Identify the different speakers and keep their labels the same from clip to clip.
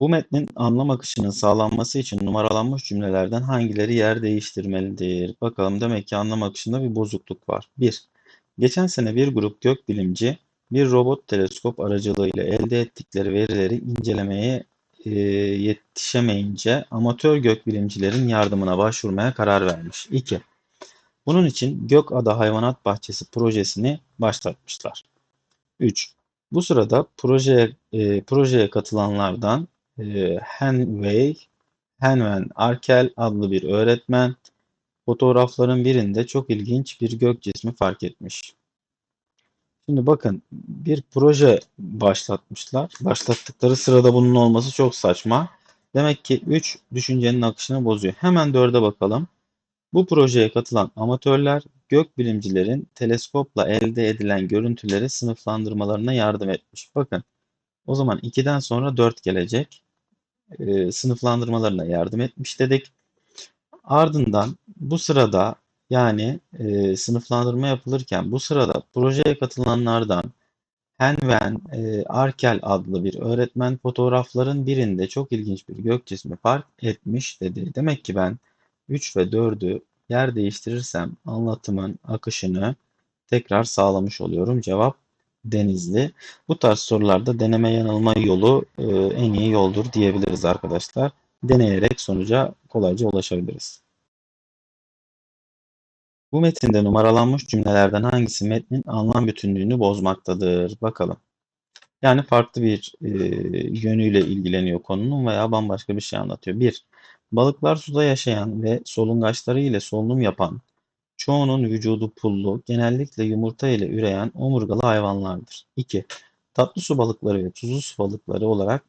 Speaker 1: Bu metnin anlam akışının sağlanması için numaralanmış cümlelerden hangileri yer değiştirmelidir? Bakalım demek ki anlam akışında bir bozukluk var. 1. Geçen sene bir grup gökbilimci bir robot teleskop aracılığıyla elde ettikleri verileri incelemeye e, yetişemeyince amatör gökbilimcilerin yardımına başvurmaya karar vermiş. 2. Bunun için Gökada Hayvanat Bahçesi projesini başlatmışlar. 3. Bu sırada projeye, e, projeye katılanlardan e, Henway, Henwen Arkel adlı bir öğretmen fotoğrafların birinde çok ilginç bir gök cismi fark etmiş. Şimdi bakın bir proje başlatmışlar. Başlattıkları sırada bunun olması çok saçma. Demek ki 3 düşüncenin akışını bozuyor. Hemen 4'e bakalım. Bu projeye katılan amatörler gökbilimcilerin teleskopla elde edilen görüntüleri sınıflandırmalarına yardım etmiş. Bakın o zaman 2'den sonra 4 gelecek. E, sınıflandırmalarına yardım etmiş dedik. Ardından bu sırada yani e, sınıflandırma yapılırken bu sırada projeye katılanlardan Henven e, Arkel adlı bir öğretmen fotoğrafların birinde çok ilginç bir gök cismi fark etmiş dedi. Demek ki ben 3 ve 4'ü yer değiştirirsem anlatımın akışını tekrar sağlamış oluyorum. Cevap Denizli. Bu tarz sorularda deneme yanılma yolu e, en iyi yoldur diyebiliriz arkadaşlar. Deneyerek sonuca kolayca ulaşabiliriz. Bu metinde numaralanmış cümlelerden hangisi metnin anlam bütünlüğünü bozmaktadır? Bakalım. Yani farklı bir e, yönüyle ilgileniyor konunun veya bambaşka bir şey anlatıyor. 1. Balıklar suda yaşayan ve solungaçları ile solunum yapan, çoğunun vücudu pullu, genellikle yumurta ile üreyen omurgalı hayvanlardır. 2. Tatlı su balıkları ve tuzlu su balıkları olarak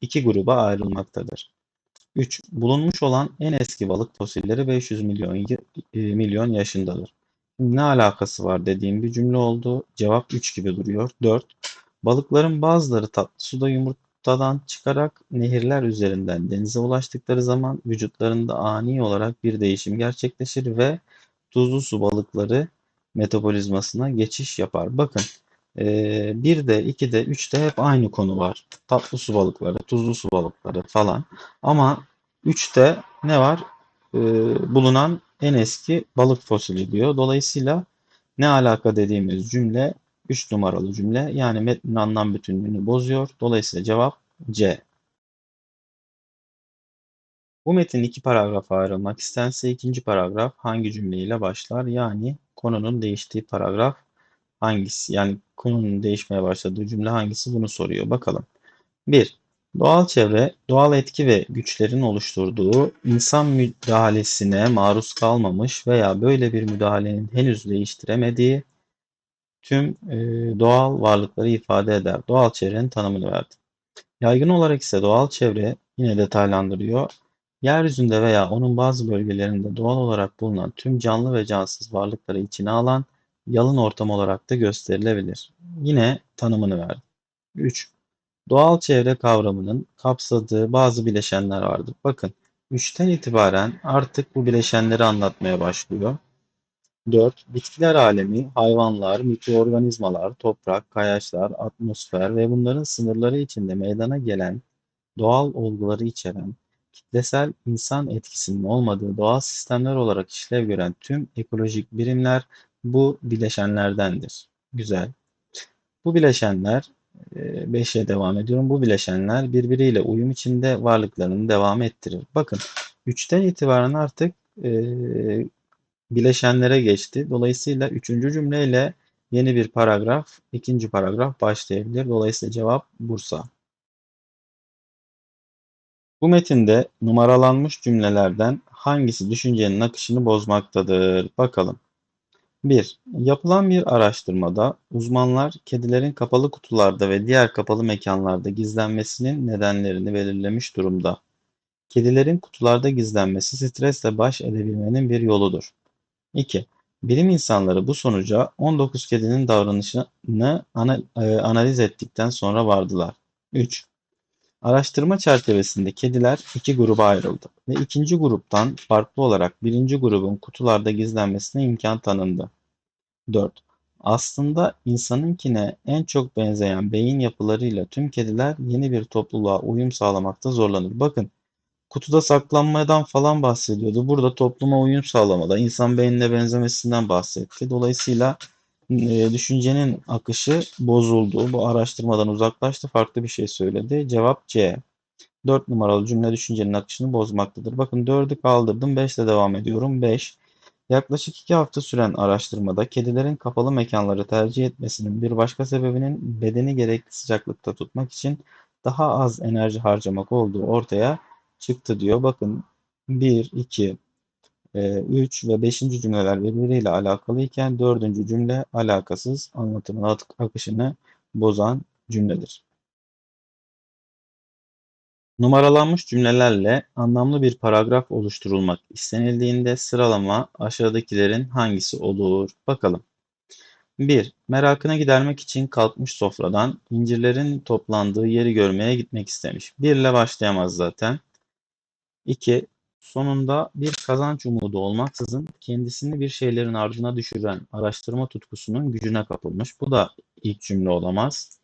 Speaker 1: iki gruba ayrılmaktadır. 3. Bulunmuş olan en eski balık fosilleri 500 milyon e, milyon yaşındadır. Ne alakası var dediğim bir cümle oldu. Cevap 3 gibi duruyor. 4. Balıkların bazıları tatlı suda yumurtadan çıkarak nehirler üzerinden denize ulaştıkları zaman vücutlarında ani olarak bir değişim gerçekleşir ve tuzlu su balıkları metabolizmasına geçiş yapar. Bakın ee, bir de, iki de, üç de hep aynı konu var. Tatlı su balıkları, tuzlu su balıkları falan. Ama üçte ne var? Ee, bulunan en eski balık fosili diyor. Dolayısıyla ne alaka dediğimiz cümle 3 numaralı cümle. Yani metnin anlam bütünlüğünü bozuyor. Dolayısıyla cevap C. Bu metin iki paragrafa ayrılmak istense ikinci paragraf hangi cümleyle başlar? Yani konunun değiştiği paragraf hangisi? Yani konunun değişmeye başladığı cümle hangisi? Bunu soruyor. Bakalım. 1. Doğal çevre, doğal etki ve güçlerin oluşturduğu insan müdahalesine maruz kalmamış veya böyle bir müdahalenin henüz değiştiremediği tüm e, doğal varlıkları ifade eder. Doğal çevrenin tanımını verdi. Yaygın olarak ise doğal çevre yine detaylandırıyor. Yeryüzünde veya onun bazı bölgelerinde doğal olarak bulunan tüm canlı ve cansız varlıkları içine alan yalın ortam olarak da gösterilebilir. Yine tanımını verdi. 3. Doğal çevre kavramının kapsadığı bazı bileşenler vardır. Bakın 3'ten itibaren artık bu bileşenleri anlatmaya başlıyor. 4. Bitkiler alemi, hayvanlar, mikroorganizmalar, toprak, kayaçlar, atmosfer ve bunların sınırları içinde meydana gelen doğal olguları içeren, kitlesel insan etkisinin olmadığı doğal sistemler olarak işlev gören tüm ekolojik birimler bu bileşenlerdendir. Güzel. Bu bileşenler 5'e devam ediyorum. Bu bileşenler birbiriyle uyum içinde varlıklarını devam ettirir. Bakın 3'ten itibaren artık e, bileşenlere geçti. Dolayısıyla 3. cümleyle yeni bir paragraf, ikinci paragraf başlayabilir. Dolayısıyla cevap Bursa. Bu metinde numaralanmış cümlelerden hangisi düşüncenin akışını bozmaktadır? Bakalım. 1. Yapılan bir araştırmada uzmanlar kedilerin kapalı kutularda ve diğer kapalı mekanlarda gizlenmesinin nedenlerini belirlemiş durumda. Kedilerin kutularda gizlenmesi stresle baş edebilmenin bir yoludur. 2. Bilim insanları bu sonuca 19 kedinin davranışını e, analiz ettikten sonra vardılar. 3. Araştırma çerçevesinde kediler iki gruba ayrıldı ve ikinci gruptan farklı olarak birinci grubun kutularda gizlenmesine imkan tanındı. 4. Aslında insanınkine en çok benzeyen beyin yapılarıyla tüm kediler yeni bir topluluğa uyum sağlamakta zorlanır. Bakın kutuda saklanmadan falan bahsediyordu. Burada topluma uyum sağlamada, insan beynine benzemesinden bahsetti. Dolayısıyla düşüncenin akışı bozuldu. Bu araştırmadan uzaklaştı. Farklı bir şey söyledi. Cevap C. 4 numaralı cümle düşüncenin akışını bozmaktadır. Bakın 4'ü kaldırdım. 5 ile devam ediyorum. 5. Yaklaşık 2 hafta süren araştırmada kedilerin kapalı mekanları tercih etmesinin bir başka sebebinin bedeni gerekli sıcaklıkta tutmak için daha az enerji harcamak olduğu ortaya çıktı diyor. Bakın 1, 2, 3 ve 5. cümleler birbiriyle alakalı iken 4. cümle alakasız anlatımın akışını bozan cümledir. Numaralanmış cümlelerle anlamlı bir paragraf oluşturulmak istenildiğinde sıralama aşağıdakilerin hangisi olur? Bakalım. 1. Merakını gidermek için kalkmış sofradan incirlerin toplandığı yeri görmeye gitmek istemiş. 1 ile başlayamaz zaten. 2. Sonunda bir kazanç umudu olmaksızın kendisini bir şeylerin ardına düşüren araştırma tutkusunun gücüne kapılmış. Bu da ilk cümle olamaz.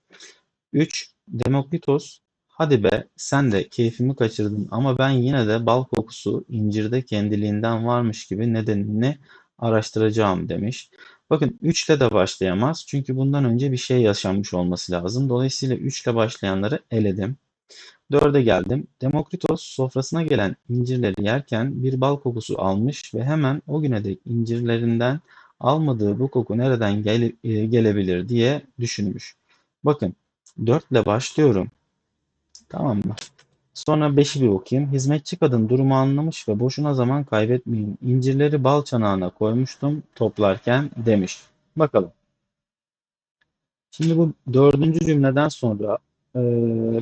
Speaker 1: 3. Demokritos Hadi be, sen de keyfimi kaçırdın ama ben yine de bal kokusu incirde kendiliğinden varmış gibi nedenini araştıracağım demiş. Bakın 3 ile de başlayamaz çünkü bundan önce bir şey yaşanmış olması lazım. Dolayısıyla 3 ile başlayanları eledim. 4'e geldim. Demokritos sofrasına gelen incirleri yerken bir bal kokusu almış ve hemen o güne dek incirlerinden almadığı bu koku nereden gele, e, gelebilir diye düşünmüş. Bakın 4 ile başlıyorum. Tamam mı? Sonra 5'i bir okuyayım. Hizmetçi kadın durumu anlamış ve boşuna zaman kaybetmeyin. İncirleri bal çanağına koymuştum toplarken demiş. Bakalım. Şimdi bu dördüncü cümleden sonra e,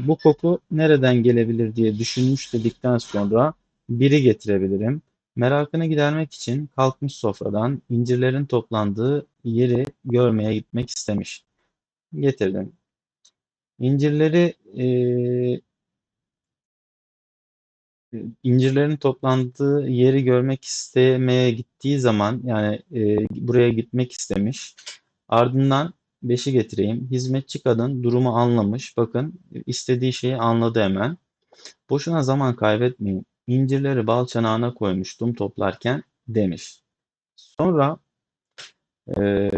Speaker 1: bu koku nereden gelebilir diye düşünmüş dedikten sonra biri getirebilirim. Merakını gidermek için kalkmış sofradan incirlerin toplandığı yeri görmeye gitmek istemiş. Getirdim. İncirleri e, incirlerin toplandığı yeri görmek istemeye gittiği zaman yani e, buraya gitmek istemiş. Ardından beşi getireyim. Hizmetçi kadın durumu anlamış. Bakın istediği şeyi anladı hemen. Boşuna zaman kaybetmeyin. İncirleri bal çanağına koymuştum toplarken demiş. Sonra ee,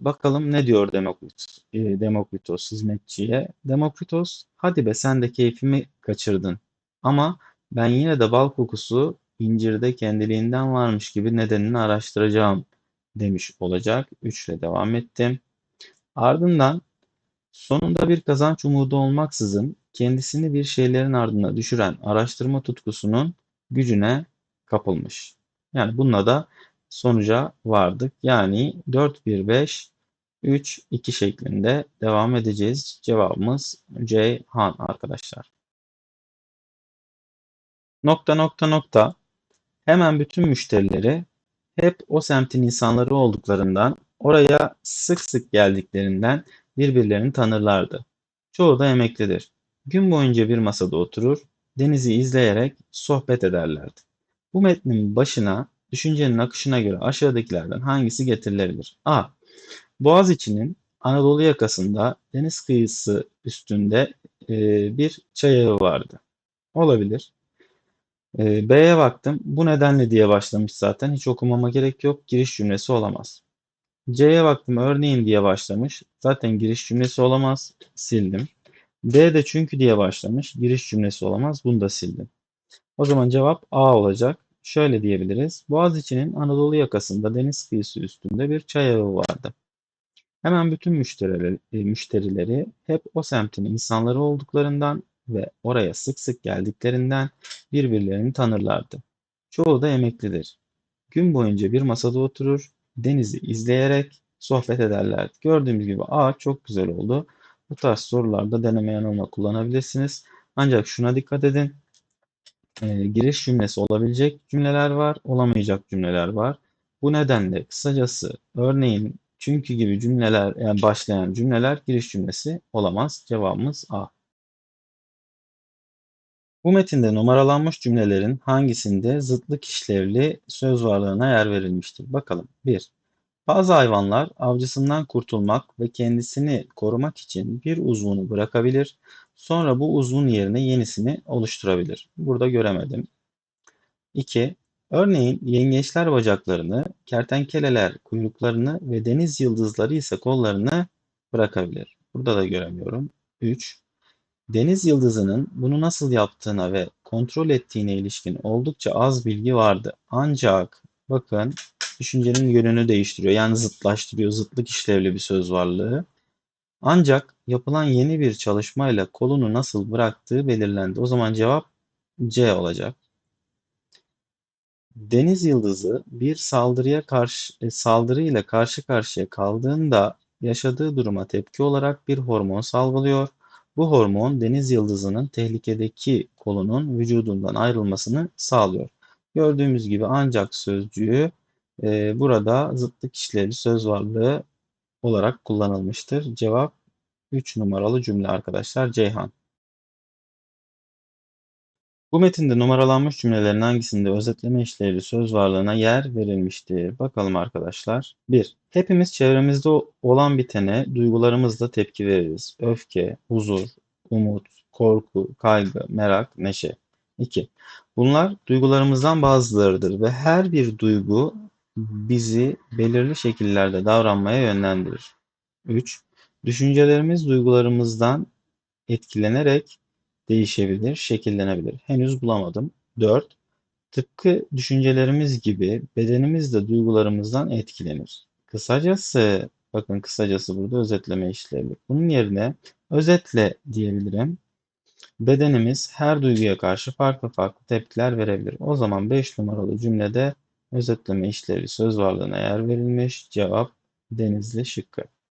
Speaker 1: bakalım ne diyor Demokritos, e, Demokritos hizmetçiye. Demokritos, hadi be sen de keyfimi kaçırdın. Ama ben yine de bal kokusu incirde kendiliğinden varmış gibi nedenini araştıracağım demiş olacak. 3 ile devam ettim. Ardından sonunda bir kazanç umudu olmaksızın kendisini bir şeylerin ardına düşüren araştırma tutkusunun gücüne kapılmış. Yani bununla da sonuca vardık. Yani 4, 1, 5, 3, 2 şeklinde devam edeceğiz. Cevabımız C, Han arkadaşlar. Nokta nokta nokta. Hemen bütün müşterileri hep o semtin insanları olduklarından oraya sık sık geldiklerinden birbirlerini tanırlardı. Çoğu da emeklidir. Gün boyunca bir masada oturur, denizi izleyerek sohbet ederlerdi. Bu metnin başına düşüncenin akışına göre aşağıdakilerden hangisi getirilebilir? A. Boğaziçi'nin Anadolu yakasında deniz kıyısı üstünde e, bir çay vardı. Olabilir. E, B'ye baktım. Bu nedenle diye başlamış zaten. Hiç okumama gerek yok. Giriş cümlesi olamaz. C'ye baktım. Örneğin diye başlamış. Zaten giriş cümlesi olamaz. Sildim. D de çünkü diye başlamış. Giriş cümlesi olamaz. Bunu da sildim. O zaman cevap A olacak. Şöyle diyebiliriz. Boğaziçi'nin Anadolu yakasında deniz kıyısı üstünde bir çay evi vardı. Hemen bütün müşterileri, e, müşterileri hep o semtin insanları olduklarından ve oraya sık sık geldiklerinden birbirlerini tanırlardı. Çoğu da emeklidir. Gün boyunca bir masada oturur, denizi izleyerek sohbet ederlerdi. Gördüğümüz gibi A çok güzel oldu. Bu tarz sorularda deneme yanılma kullanabilirsiniz. Ancak şuna dikkat edin e, giriş cümlesi olabilecek cümleler var, olamayacak cümleler var. Bu nedenle kısacası örneğin çünkü gibi cümleler yani başlayan cümleler giriş cümlesi olamaz. Cevabımız A. Bu metinde numaralanmış cümlelerin hangisinde zıtlık işlevli söz varlığına yer verilmiştir? Bakalım. 1. Bazı hayvanlar avcısından kurtulmak ve kendisini korumak için bir uzvunu bırakabilir, sonra bu uzvun yerine yenisini oluşturabilir. Burada göremedim. 2. Örneğin yengeçler bacaklarını, kertenkeleler kuyruklarını ve deniz yıldızları ise kollarını bırakabilir. Burada da göremiyorum. 3. Deniz yıldızının bunu nasıl yaptığına ve kontrol ettiğine ilişkin oldukça az bilgi vardı. Ancak bakın düşüncenin yönünü değiştiriyor. Yani zıtlaştırıyor. Zıtlık işlevli bir söz varlığı. Ancak yapılan yeni bir çalışmayla kolunu nasıl bıraktığı belirlendi. O zaman cevap C olacak. Deniz yıldızı bir saldırıya karşı e, saldırıyla karşı karşıya kaldığında yaşadığı duruma tepki olarak bir hormon salgılıyor. Bu hormon deniz yıldızının tehlikedeki kolunun vücudundan ayrılmasını sağlıyor. Gördüğümüz gibi ancak sözcüğü e, burada zıtlık işlevli söz varlığı olarak kullanılmıştır. Cevap 3 numaralı cümle arkadaşlar Ceyhan. Bu metinde numaralanmış cümlelerin hangisinde özetleme işlevli söz varlığına yer verilmiştir? Bakalım arkadaşlar. 1. Hepimiz çevremizde olan bitene duygularımızla tepki veririz. Öfke, huzur, umut, korku, kaygı, merak, neşe. 2. Bunlar duygularımızdan bazılarıdır ve her bir duygu bizi belirli şekillerde davranmaya yönlendirir. 3. Düşüncelerimiz duygularımızdan etkilenerek değişebilir, şekillenebilir. Henüz bulamadım. 4. Tıpkı düşüncelerimiz gibi bedenimiz de duygularımızdan etkilenir. Kısacası, bakın kısacası burada özetleme işlevi. Bunun yerine özetle diyebilirim. Bedenimiz her duyguya karşı farklı farklı tepkiler verebilir. O zaman 5 numaralı cümlede özetleme işlevi söz varlığına yer verilmiş. Cevap Denizli şıkkı.